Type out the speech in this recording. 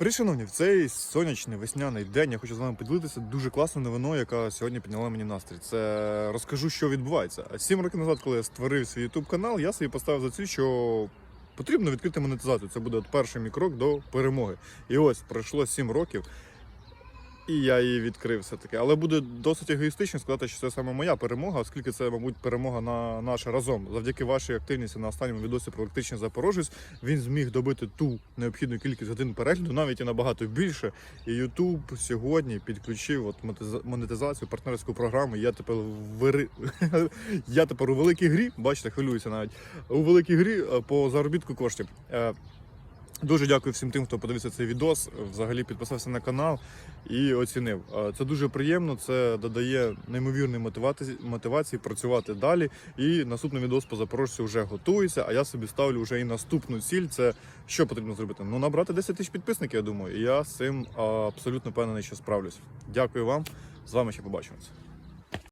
Привіт, шановні, в цей сонячний весняний день я хочу з вами поділитися дуже класною новиною, яка сьогодні підняла мені настрій. Це розкажу, що відбувається. Сім років назад, коли я створив свій YouTube канал, я собі поставив за ціль, що потрібно відкрити монетизацію. Це буде от перший мій крок до перемоги. І ось пройшло сім років. І я її відкрив все-таки. Але буде досить егоїстично сказати, що це саме моя перемога, оскільки це, мабуть, перемога на наша разом. Завдяки вашій активності на останньому відосі про електричний Запорожець він зміг добити ту необхідну кількість годин перегляду, навіть і набагато більше. І YouTube сьогодні підключив от монетиза- монетизацію, партнерську програму. Я тепер вери... я тепер у великій грі, бачите, хвилююся навіть у великій грі е, по заробітку коштів. Дуже дякую всім тим, хто подивився цей відос, взагалі підписався на канал і оцінив. Це дуже приємно, це додає неймовірної мотивації працювати далі. І наступний відос по запорожцю вже готується. А я собі ставлю вже і наступну ціль. Це що потрібно зробити? Ну набрати 10 тисяч підписників. Я думаю, і я з цим абсолютно впевнений, що справлюсь. Дякую вам. З вами ще побачимося.